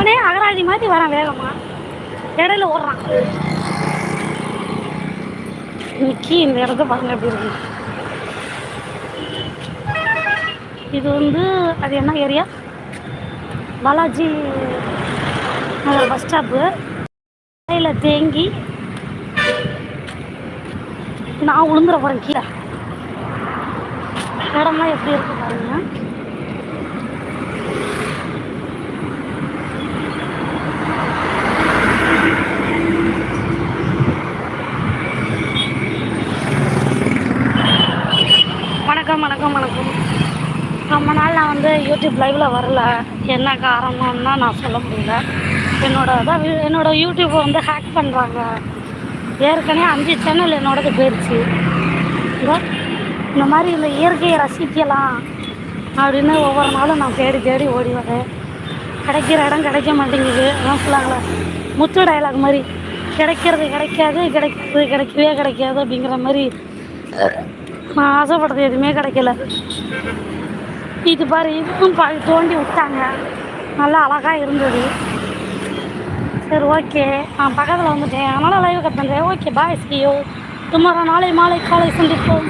அப்போனே அகராதி மாதிரி வரான் வேகமாக இடையில ஓடுறான். நிக்கி இந்த இடத்த பாருங்க எப்படி இருக்கு. இது வந்து அது என்ன area? Balaji Nagar bus stop இடையில தேங்கி நான் விழுந்துற போகிறேன் கீழே. இடம்லாம் எப்படி இருக்கு பாருங்க. வணக்கம் வணக்கம் வணக்கம். ரொம்ப நாள் நான் வந்து யூடியூப் லைவில் வரல. என்ன காரணம்னா நான் சொல்ல முடியல. என்னோட அதான் என்னோட யூடியூப்பை வந்து ஹேக் பண்ணுறாங்க ஏற்கனவே அஞ்சு சேனல் என்னோடது போயிடுச்சு இந்த மாதிரி இந்த இயற்கையை ரசிக்கலாம் அப்படின்னு ஒவ்வொரு நாளும் நான் தேடி தேடி ஓடி வரேன். கிடைக்கிற இடம் கிடைக்க மாட்டேங்குது. அதான் சொல்லாங்களே முத்து டயலாக் மாதிரி. கிடைக்கிறது கிடைக்காது கிடைக்கிறது கிடைக்கவே கிடைக்காது அப்படிங்கிற மாதிரி. நான் ஆசைப்படுறது எதுவுமே கிடைக்கல. இது பாரு இதுவும் பாதி தோண்டி விட்டாங்க. நல்லா அழகாக இருந்தது. சரி ஓகே. நான் பக்கத்தில் வந்துட்டேன். அதனால் லைவ் கட் பண்ணுறேன் okay bye see you tomorrow நாளை மாலை காலை சந்திப்போம்.